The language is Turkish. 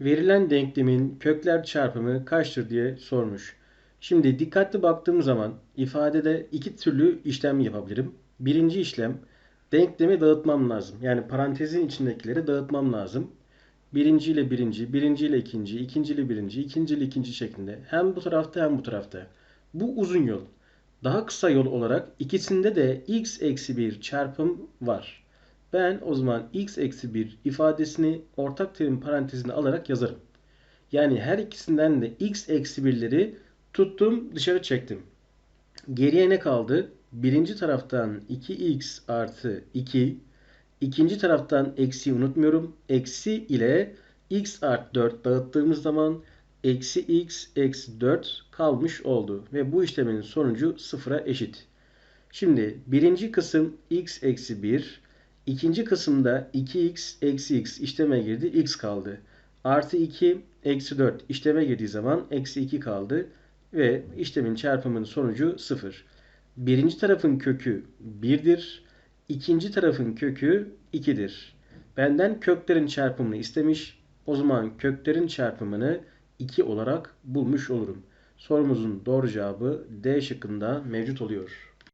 verilen denklemin kökler çarpımı kaçtır diye sormuş. Şimdi dikkatli baktığım zaman ifadede iki türlü işlem yapabilirim. Birinci işlem denklemi dağıtmam lazım. Yani parantezin içindekileri dağıtmam lazım. Birinci ile birinci, birinci ile ikinci, ikinci ile birinci, ikinci ile ikinci şeklinde. Hem bu tarafta hem bu tarafta. Bu uzun yol. Daha kısa yol olarak ikisinde de x eksi 1 çarpım var. Ben o zaman x eksi 1 ifadesini ortak terim parantezine alarak yazarım. Yani her ikisinden de x eksi 1'leri tuttum dışarı çektim. Geriye ne kaldı? Birinci taraftan 2x artı 2. ikinci taraftan eksi unutmuyorum. Eksi ile x artı 4 dağıttığımız zaman eksi x eksi 4 kalmış oldu. Ve bu işlemin sonucu sıfıra eşit. Şimdi birinci kısım x eksi 1. ikinci kısımda 2x eksi x işleme girdi. x kaldı. Artı 2 eksi 4 işleme girdiği zaman eksi 2 kaldı. Ve işlemin çarpımının sonucu 0. Birinci tarafın kökü 1'dir. İkinci tarafın kökü 2'dir. Benden köklerin çarpımını istemiş. O zaman köklerin çarpımını 2 olarak bulmuş olurum. Sorumuzun doğru cevabı D şıkkında mevcut oluyor.